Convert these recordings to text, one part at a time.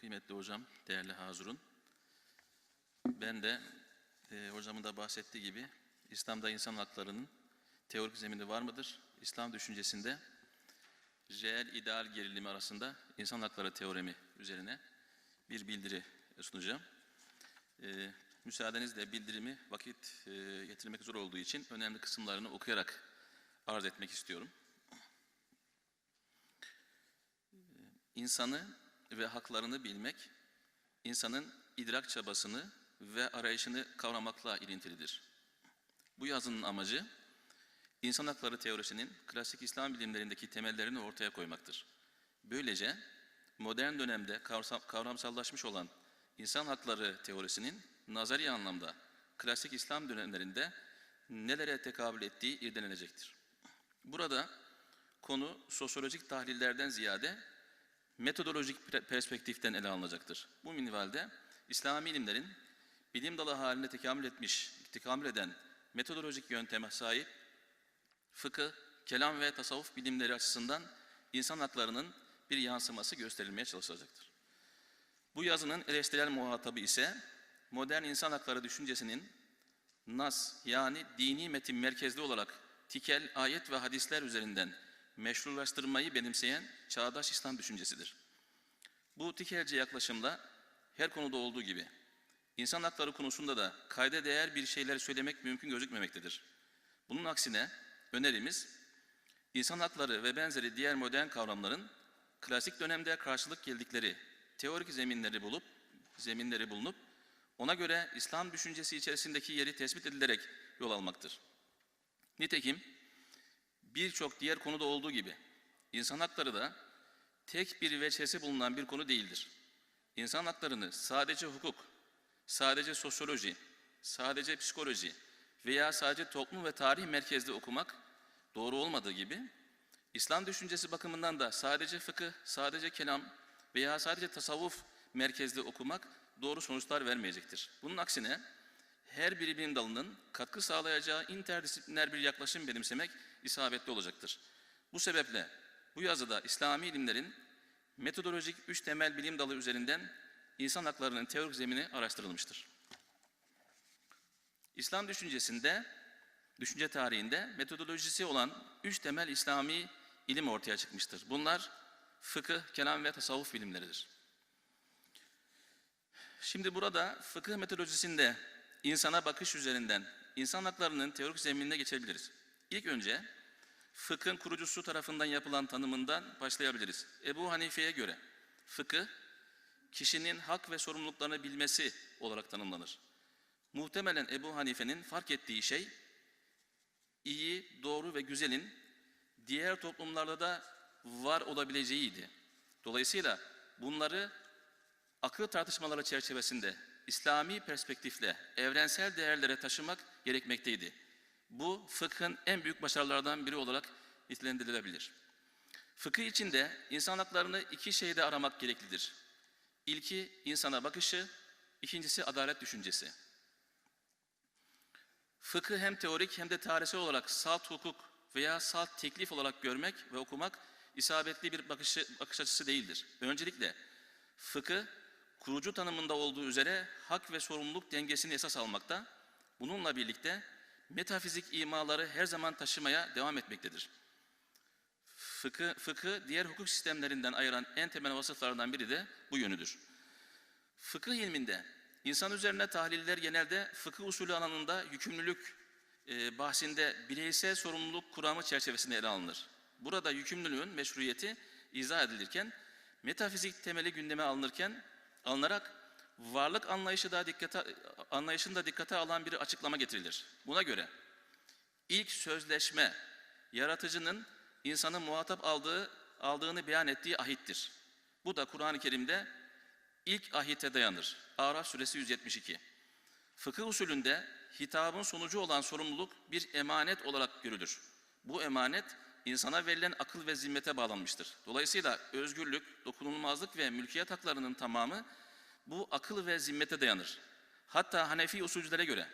kıymetli hocam, değerli Hazırun. Ben de e, hocamın da bahsettiği gibi İslam'da insan haklarının teorik zemini var mıdır? İslam düşüncesinde reel ideal gerilimi arasında insan hakları teoremi üzerine bir bildiri sunacağım. E, müsaadenizle bildirimi vakit e, getirmek zor olduğu için önemli kısımlarını okuyarak arz etmek istiyorum. İnsanı ve haklarını bilmek, insanın idrak çabasını ve arayışını kavramakla ilintilidir. Bu yazının amacı, insan hakları teorisinin klasik İslam bilimlerindeki temellerini ortaya koymaktır. Böylece modern dönemde kavram- kavramsallaşmış olan insan hakları teorisinin nazari anlamda klasik İslam dönemlerinde nelere tekabül ettiği irdelenecektir. Burada konu sosyolojik tahlillerden ziyade metodolojik perspektiften ele alınacaktır. Bu minvalde İslami ilimlerin bilim dalı haline tekamül etmiş, tekamül eden metodolojik yönteme sahip fıkıh, kelam ve tasavvuf bilimleri açısından insan haklarının bir yansıması gösterilmeye çalışılacaktır. Bu yazının eleştirel muhatabı ise modern insan hakları düşüncesinin nas yani dini metin merkezli olarak tikel ayet ve hadisler üzerinden meşrulaştırmayı benimseyen çağdaş İslam düşüncesidir. Bu tikelci yaklaşımla her konuda olduğu gibi insan hakları konusunda da kayda değer bir şeyler söylemek mümkün gözükmemektedir. Bunun aksine önerimiz insan hakları ve benzeri diğer modern kavramların klasik dönemde karşılık geldikleri teorik zeminleri bulup zeminleri bulunup ona göre İslam düşüncesi içerisindeki yeri tespit edilerek yol almaktır. Nitekim birçok diğer konuda olduğu gibi insan hakları da tek bir veçhesi bulunan bir konu değildir. İnsan haklarını sadece hukuk, sadece sosyoloji, sadece psikoloji veya sadece toplum ve tarih merkezli okumak doğru olmadığı gibi İslam düşüncesi bakımından da sadece fıkıh, sadece kelam veya sadece tasavvuf merkezli okumak doğru sonuçlar vermeyecektir. Bunun aksine her bir bilim dalının katkı sağlayacağı interdisipliner bir yaklaşım benimsemek isabetli olacaktır. Bu sebeple bu yazıda İslami ilimlerin metodolojik üç temel bilim dalı üzerinden insan haklarının teorik zemini araştırılmıştır. İslam düşüncesinde, düşünce tarihinde metodolojisi olan üç temel İslami ilim ortaya çıkmıştır. Bunlar fıkıh, kelam ve tasavvuf bilimleridir. Şimdi burada fıkıh metodolojisinde insana bakış üzerinden insan haklarının teorik zeminine geçebiliriz. İlk önce fıkhın kurucusu tarafından yapılan tanımından başlayabiliriz. Ebu Hanife'ye göre fıkıh kişinin hak ve sorumluluklarını bilmesi olarak tanımlanır. Muhtemelen Ebu Hanife'nin fark ettiği şey iyi, doğru ve güzelin diğer toplumlarda da var olabileceğiydi. Dolayısıyla bunları akıl tartışmaları çerçevesinde İslami perspektifle evrensel değerlere taşımak gerekmekteydi. Bu fıkhın en büyük başarılardan biri olarak nitelendirilebilir. Fıkıh içinde insan haklarını iki şeyde aramak gereklidir. İlki insana bakışı, ikincisi adalet düşüncesi. Fıkı hem teorik hem de tarihsel olarak salt hukuk veya salt teklif olarak görmek ve okumak isabetli bir bakışı, bakış açısı değildir. Öncelikle fıkı kurucu tanımında olduğu üzere hak ve sorumluluk dengesini esas almakta, bununla birlikte metafizik imaları her zaman taşımaya devam etmektedir. Fıkı, fıkı diğer hukuk sistemlerinden ayıran en temel vasıflardan biri de bu yönüdür. Fıkıh ilminde insan üzerine tahliller genelde fıkıh usulü alanında yükümlülük e, bahsinde bireysel sorumluluk kuramı çerçevesinde ele alınır. Burada yükümlülüğün meşruiyeti izah edilirken metafizik temeli gündeme alınırken alınarak varlık anlayışı da dikkate anlayışını da dikkate alan bir açıklama getirilir. Buna göre ilk sözleşme yaratıcının insanı muhatap aldığı aldığını beyan ettiği ahittir. Bu da Kur'an-ı Kerim'de ilk ahite dayanır. Araf suresi 172. Fıkıh usulünde hitabın sonucu olan sorumluluk bir emanet olarak görülür. Bu emanet insana verilen akıl ve zimmete bağlanmıştır. Dolayısıyla özgürlük, dokunulmazlık ve mülkiyet haklarının tamamı bu akıl ve zimmete dayanır. Hatta Hanefi usulcülere göre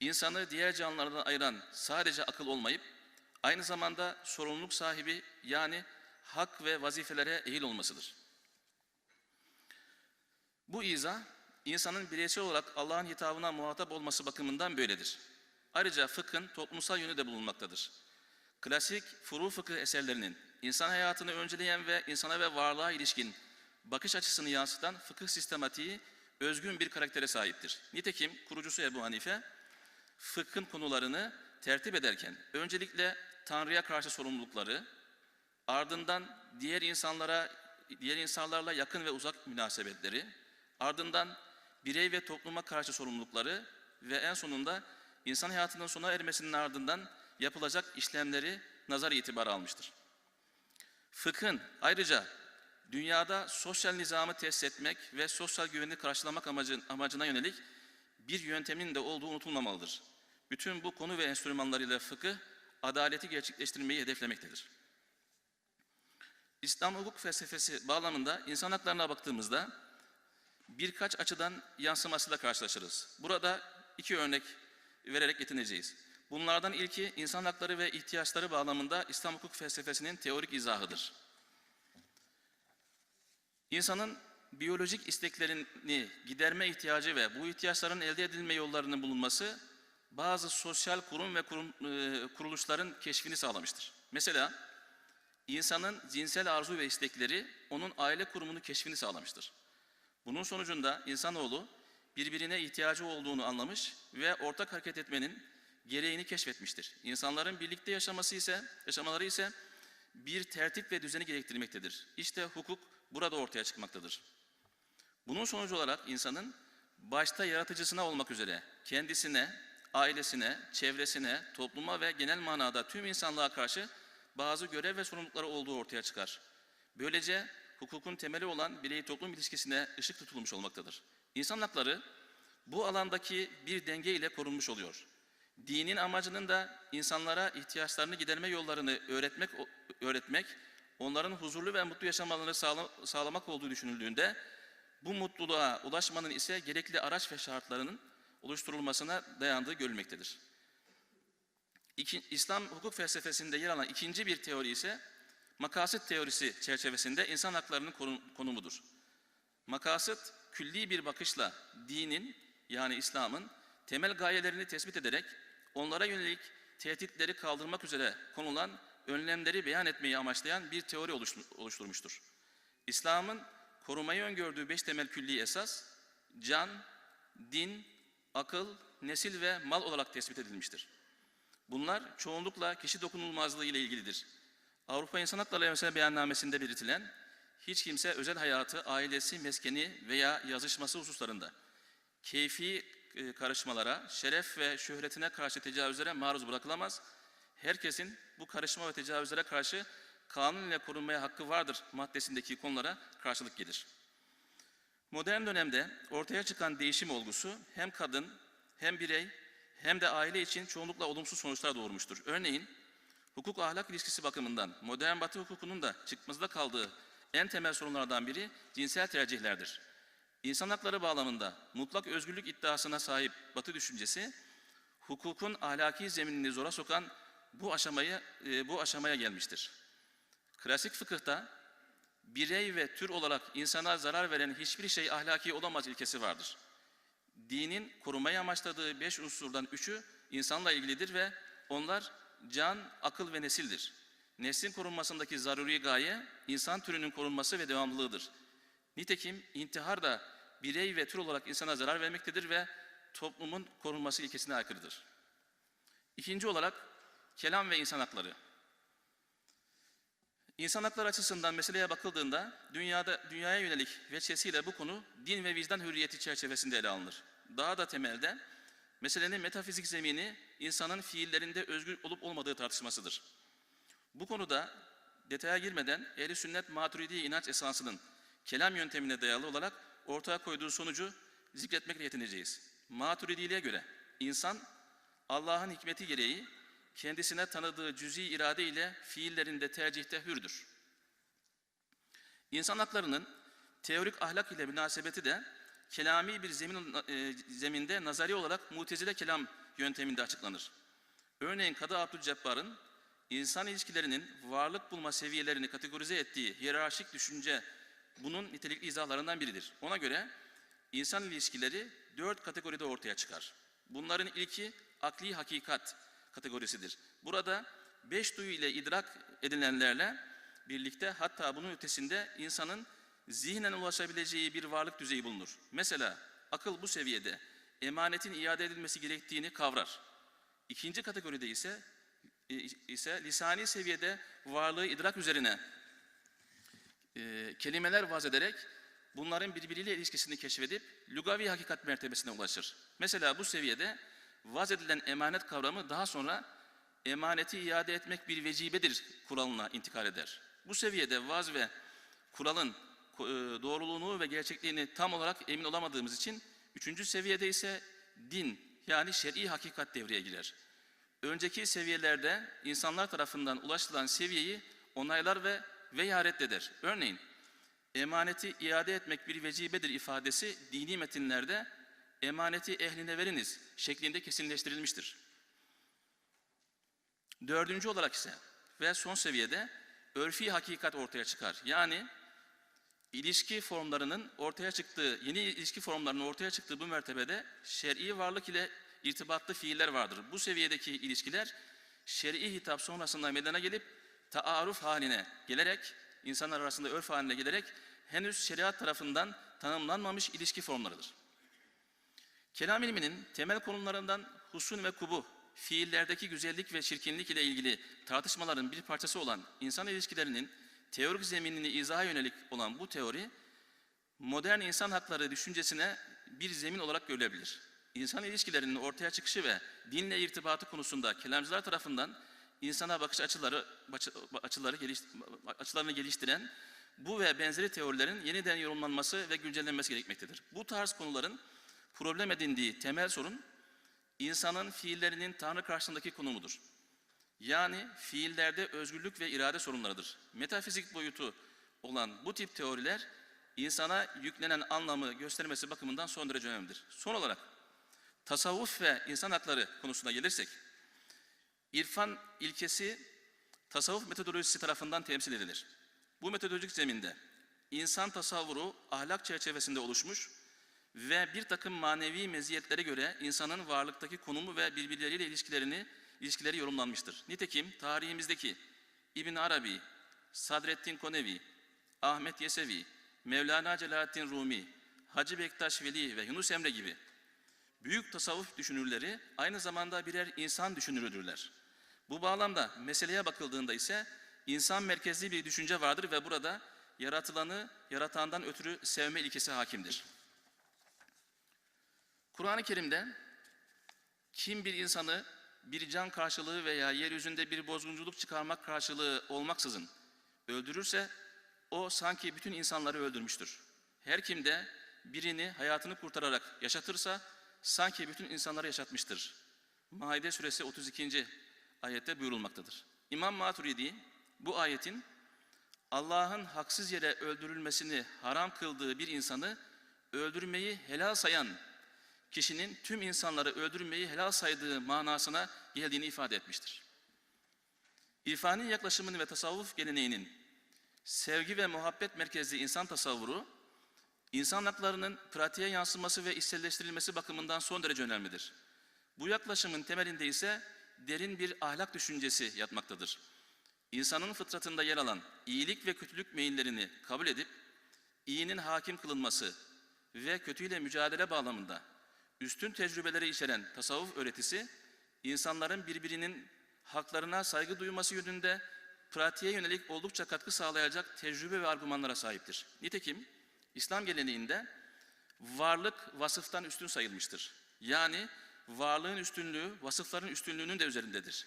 insanı diğer canlılardan ayıran sadece akıl olmayıp aynı zamanda sorumluluk sahibi yani hak ve vazifelere ehil olmasıdır. Bu izah, insanın bireysel olarak Allah'ın hitabına muhatap olması bakımından böyledir. Ayrıca fıkhın toplumsal yönü de bulunmaktadır. Klasik furu fıkıh eserlerinin insan hayatını önceleyen ve insana ve varlığa ilişkin bakış açısını yansıtan fıkıh sistematiği özgün bir karaktere sahiptir. Nitekim kurucusu Ebu Hanife, fıkhın konularını tertip ederken öncelikle Tanrı'ya karşı sorumlulukları, ardından diğer insanlara diğer insanlarla yakın ve uzak münasebetleri, ardından birey ve topluma karşı sorumlulukları ve en sonunda insan hayatının sona ermesinin ardından yapılacak işlemleri nazar itibarı almıştır. Fıkhın ayrıca dünyada sosyal nizamı tesis etmek ve sosyal güveni karşılamak amacın, amacına yönelik bir yöntemin de olduğu unutulmamalıdır. Bütün bu konu ve enstrümanlarıyla fıkıh adaleti gerçekleştirmeyi hedeflemektedir. İslam hukuk felsefesi bağlamında insan haklarına baktığımızda birkaç açıdan yansımasıyla karşılaşırız. Burada iki örnek vererek yetineceğiz. Bunlardan ilki insan hakları ve ihtiyaçları bağlamında İslam hukuk felsefesinin teorik izahıdır. İnsanın biyolojik isteklerini giderme ihtiyacı ve bu ihtiyaçların elde edilme yollarının bulunması bazı sosyal kurum ve kurum, e, kuruluşların keşfini sağlamıştır. Mesela insanın cinsel arzu ve istekleri onun aile kurumunu keşfini sağlamıştır. Bunun sonucunda insanoğlu birbirine ihtiyacı olduğunu anlamış ve ortak hareket etmenin gereğini keşfetmiştir. İnsanların birlikte yaşaması ise, yaşamaları ise bir tertip ve düzeni gerektirmektedir. İşte hukuk burada ortaya çıkmaktadır. Bunun sonucu olarak insanın başta yaratıcısına olmak üzere kendisine, ailesine, çevresine, topluma ve genel manada tüm insanlığa karşı bazı görev ve sorumlulukları olduğu ortaya çıkar. Böylece hukukun temeli olan birey toplum ilişkisine ışık tutulmuş olmaktadır. İnsan hakları bu alandaki bir denge ile korunmuş oluyor. Dinin amacının da insanlara ihtiyaçlarını giderme yollarını öğretmek, öğretmek onların huzurlu ve mutlu yaşamalarını sağla, sağlamak olduğu düşünüldüğünde bu mutluluğa ulaşmanın ise gerekli araç ve şartlarının oluşturulmasına dayandığı görülmektedir. İki, İslam hukuk felsefesinde yer alan ikinci bir teori ise makasit teorisi çerçevesinde insan haklarının konumudur. Makasıt külli bir bakışla dinin yani İslam'ın temel gayelerini tespit ederek onlara yönelik tehditleri kaldırmak üzere konulan önlemleri beyan etmeyi amaçlayan bir teori oluşturmuştur. İslam'ın korumayı öngördüğü beş temel külli esas, can, din, akıl, nesil ve mal olarak tespit edilmiştir. Bunlar çoğunlukla kişi dokunulmazlığı ile ilgilidir. Avrupa İnsan Hakları Evrensel Beyannamesi'nde belirtilen, hiç kimse özel hayatı, ailesi, meskeni veya yazışması hususlarında keyfi karışmalara, şeref ve şöhretine karşı tecavüzlere maruz bırakılamaz. Herkesin bu karışma ve tecavüzlere karşı kanun ile korunmaya hakkı vardır maddesindeki konulara karşılık gelir. Modern dönemde ortaya çıkan değişim olgusu hem kadın hem birey hem de aile için çoğunlukla olumsuz sonuçlar doğurmuştur. Örneğin hukuk ahlak ilişkisi bakımından modern batı hukukunun da çıkmazda kaldığı en temel sorunlardan biri cinsel tercihlerdir. İnsan hakları bağlamında mutlak özgürlük iddiasına sahip batı düşüncesi hukukun ahlaki zeminini zora sokan bu aşamayı e, bu aşamaya gelmiştir. Klasik fıkıhta birey ve tür olarak insana zarar veren hiçbir şey ahlaki olamaz ilkesi vardır. Dinin korumaya amaçladığı beş unsurdan üçü insanla ilgilidir ve onlar can, akıl ve nesildir. Neslin korunmasındaki zaruri gaye insan türünün korunması ve devamlılığıdır. Nitekim intihar da birey ve tür olarak insana zarar vermektedir ve toplumun korunması ilkesine aykırıdır. İkinci olarak kelam ve insan hakları. İnsan hakları açısından meseleye bakıldığında dünyada dünyaya yönelik veçesiyle bu konu din ve vicdan hürriyeti çerçevesinde ele alınır. Daha da temelde meselenin metafizik zemini insanın fiillerinde özgür olup olmadığı tartışmasıdır. Bu konuda detaya girmeden ehli sünnet maturidi inanç esasının kelam yöntemine dayalı olarak ortaya koyduğu sonucu zikretmekle yetineceğiz. Maturidiliğe göre insan Allah'ın hikmeti gereği kendisine tanıdığı cüzi irade ile fiillerinde tercihte hürdür. İnsan haklarının teorik ahlak ile münasebeti de kelami bir zemin, e, zeminde nazari olarak mutezile kelam yönteminde açıklanır. Örneğin Kadı Abdülcebbar'ın insan ilişkilerinin varlık bulma seviyelerini kategorize ettiği hiyerarşik düşünce bunun nitelikli izahlarından biridir. Ona göre insan ilişkileri dört kategoride ortaya çıkar. Bunların ilki akli hakikat kategorisidir. Burada beş duyu ile idrak edilenlerle birlikte hatta bunun ötesinde insanın zihnen ulaşabileceği bir varlık düzeyi bulunur. Mesela akıl bu seviyede emanetin iade edilmesi gerektiğini kavrar. İkinci kategoride ise ise lisani seviyede varlığı idrak üzerine e, kelimeler vaz ederek bunların birbiriyle ilişkisini keşfedip lugavi hakikat mertebesine ulaşır. Mesela bu seviyede vaz edilen emanet kavramı daha sonra emaneti iade etmek bir vecibedir kuralına intikal eder. Bu seviyede vaz ve kuralın e, doğruluğunu ve gerçekliğini tam olarak emin olamadığımız için üçüncü seviyede ise din yani şer'i hakikat devreye girer. Önceki seviyelerde insanlar tarafından ulaşılan seviyeyi onaylar ve veya reddeder. Örneğin emaneti iade etmek bir vecibedir ifadesi dini metinlerde emaneti ehline veriniz şeklinde kesinleştirilmiştir. Dördüncü olarak ise ve son seviyede örfi hakikat ortaya çıkar. Yani ilişki formlarının ortaya çıktığı, yeni ilişki formlarının ortaya çıktığı bu mertebede şer'i varlık ile irtibatlı fiiller vardır. Bu seviyedeki ilişkiler şer'i hitap sonrasında meydana gelip taarruf haline gelerek, insanlar arasında örf haline gelerek henüz şeriat tarafından tanımlanmamış ilişki formlarıdır. Kelam ilminin temel konularından husun ve kubu, fiillerdeki güzellik ve çirkinlik ile ilgili tartışmaların bir parçası olan insan ilişkilerinin teorik zeminini izaha yönelik olan bu teori, modern insan hakları düşüncesine bir zemin olarak görülebilir. İnsan ilişkilerinin ortaya çıkışı ve dinle irtibatı konusunda kelamcılar tarafından insana bakış açıları açıları açılarını geliştiren bu ve benzeri teorilerin yeniden yorumlanması ve güncellenmesi gerekmektedir. Bu tarz konuların problem edindiği temel sorun insanın fiillerinin Tanrı karşısındaki konumudur. Yani fiillerde özgürlük ve irade sorunlarıdır. Metafizik boyutu olan bu tip teoriler insana yüklenen anlamı göstermesi bakımından son derece önemlidir. Son olarak tasavvuf ve insan hakları konusuna gelirsek, irfan ilkesi tasavvuf metodolojisi tarafından temsil edilir. Bu metodolojik zeminde insan tasavvuru ahlak çerçevesinde oluşmuş ve bir takım manevi meziyetlere göre insanın varlıktaki konumu ve birbirleriyle ilişkilerini ilişkileri yorumlanmıştır. Nitekim tarihimizdeki İbn Arabi, Sadreddin Konevi, Ahmet Yesevi, Mevlana Celaleddin Rumi, Hacı Bektaş Veli ve Yunus Emre gibi büyük tasavvuf düşünürleri aynı zamanda birer insan düşünürüdürler. Bu bağlamda meseleye bakıldığında ise insan merkezli bir düşünce vardır ve burada yaratılanı yaratandan ötürü sevme ilkesi hakimdir. Kur'an-ı Kerim'de kim bir insanı bir can karşılığı veya yeryüzünde bir bozgunculuk çıkarmak karşılığı olmaksızın öldürürse o sanki bütün insanları öldürmüştür. Her kim de birini hayatını kurtararak yaşatırsa sanki bütün insanları yaşatmıştır. Maide suresi 32. ayette buyurulmaktadır. İmam Maturidi bu ayetin Allah'ın haksız yere öldürülmesini haram kıldığı bir insanı öldürmeyi helal sayan kişinin tüm insanları öldürmeyi helal saydığı manasına geldiğini ifade etmiştir. İrfani yaklaşımının ve tasavvuf geleneğinin sevgi ve muhabbet merkezli insan tasavvuru, insan haklarının pratiğe yansıması ve içselleştirilmesi bakımından son derece önemlidir. Bu yaklaşımın temelinde ise derin bir ahlak düşüncesi yatmaktadır. İnsanın fıtratında yer alan iyilik ve kötülük meyillerini kabul edip, iyinin hakim kılınması ve kötüyle mücadele bağlamında üstün tecrübeleri içeren tasavvuf öğretisi, insanların birbirinin haklarına saygı duyması yönünde pratiğe yönelik oldukça katkı sağlayacak tecrübe ve argümanlara sahiptir. Nitekim İslam geleneğinde varlık vasıftan üstün sayılmıştır. Yani varlığın üstünlüğü vasıfların üstünlüğünün de üzerindedir.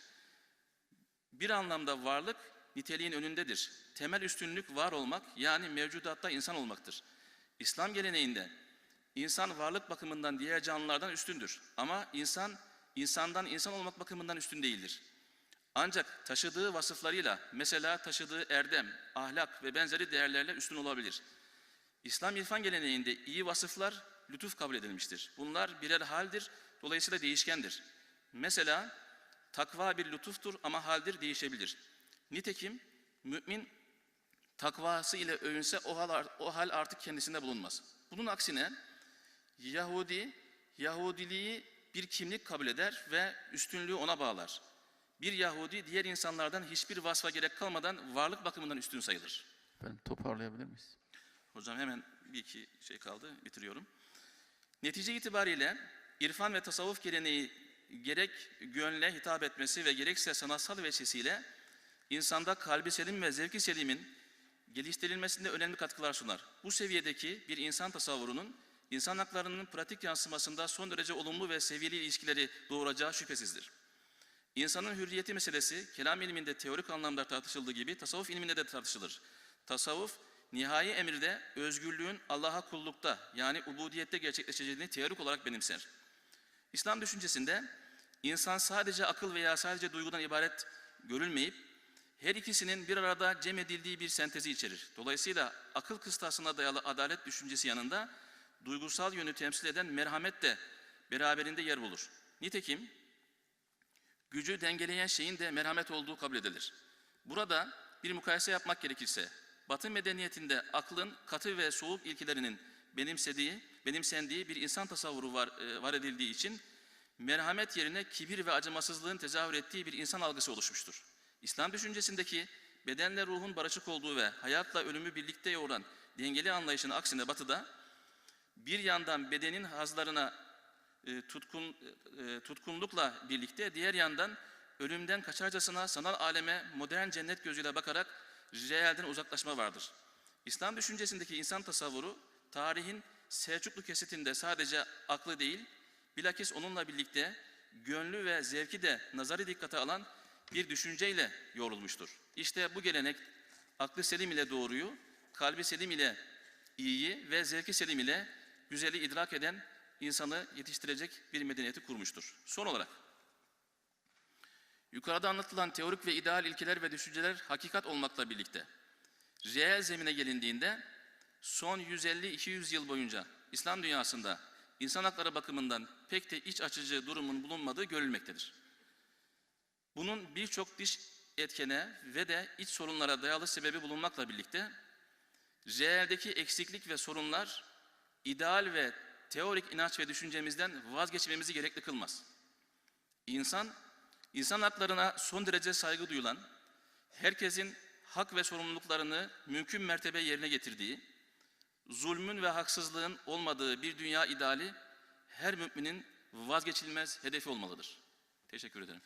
Bir anlamda varlık niteliğin önündedir. Temel üstünlük var olmak yani mevcudatta insan olmaktır. İslam geleneğinde İnsan varlık bakımından diğer canlılardan üstündür. Ama insan, insandan insan olmak bakımından üstün değildir. Ancak taşıdığı vasıflarıyla, mesela taşıdığı erdem, ahlak ve benzeri değerlerle üstün olabilir. İslam irfan geleneğinde iyi vasıflar lütuf kabul edilmiştir. Bunlar birer haldir, dolayısıyla değişkendir. Mesela takva bir lütuftur ama haldir değişebilir. Nitekim mümin takvası ile övünse o hal, o hal artık kendisinde bulunmaz. Bunun aksine Yahudi, Yahudiliği bir kimlik kabul eder ve üstünlüğü ona bağlar. Bir Yahudi diğer insanlardan hiçbir vasfa gerek kalmadan varlık bakımından üstün sayılır. Efendim toparlayabilir miyiz? Hocam hemen bir iki şey kaldı, bitiriyorum. Netice itibariyle irfan ve tasavvuf geleneği gerek gönle hitap etmesi ve gerekse sanatsal veçesiyle insanda kalbi selim ve zevki selimin geliştirilmesinde önemli katkılar sunar. Bu seviyedeki bir insan tasavvurunun insan haklarının pratik yansımasında son derece olumlu ve seviyeli ilişkileri doğuracağı şüphesizdir. İnsanın hürriyeti meselesi kelam ilminde teorik anlamda tartışıldığı gibi tasavvuf ilminde de tartışılır. Tasavvuf nihai emirde özgürlüğün Allah'a kullukta yani ubudiyette gerçekleşeceğini teorik olarak benimser. İslam düşüncesinde insan sadece akıl veya sadece duygudan ibaret görülmeyip her ikisinin bir arada cem edildiği bir sentezi içerir. Dolayısıyla akıl kıstasına dayalı adalet düşüncesi yanında duygusal yönü temsil eden merhamet de beraberinde yer bulur. Nitekim gücü dengeleyen şeyin de merhamet olduğu kabul edilir. Burada bir mukayese yapmak gerekirse, Batı medeniyetinde aklın katı ve soğuk ilkelerinin benimsediği, benimsendiği bir insan tasavvuru var, e, var edildiği için merhamet yerine kibir ve acımasızlığın tezahür ettiği bir insan algısı oluşmuştur. İslam düşüncesindeki bedenle ruhun barışık olduğu ve hayatla ölümü birlikte yoğuran dengeli anlayışın aksine Batı'da bir yandan bedenin hazlarına e, tutkun, e, tutkunlukla birlikte diğer yandan ölümden kaçarcasına sanal aleme modern cennet gözüyle bakarak realden uzaklaşma vardır. İslam düşüncesindeki insan tasavvuru tarihin Selçuklu kesitinde sadece aklı değil, bilakis onunla birlikte gönlü ve zevki de nazari dikkate alan bir düşünceyle yoğrulmuştur. İşte bu gelenek aklı selim ile doğruyu, kalbi selim ile iyiyi ve zevki selim ile güzeli idrak eden insanı yetiştirecek bir medeniyeti kurmuştur. Son olarak, yukarıda anlatılan teorik ve ideal ilkeler ve düşünceler hakikat olmakla birlikte, reel zemine gelindiğinde son 150-200 yıl boyunca İslam dünyasında insan hakları bakımından pek de iç açıcı durumun bulunmadığı görülmektedir. Bunun birçok dış etkene ve de iç sorunlara dayalı sebebi bulunmakla birlikte, reeldeki eksiklik ve sorunlar ideal ve teorik inanç ve düşüncemizden vazgeçmemizi gerekli kılmaz. İnsan, insan haklarına son derece saygı duyulan, herkesin hak ve sorumluluklarını mümkün mertebe yerine getirdiği, zulmün ve haksızlığın olmadığı bir dünya ideali her müminin vazgeçilmez hedefi olmalıdır. Teşekkür ederim.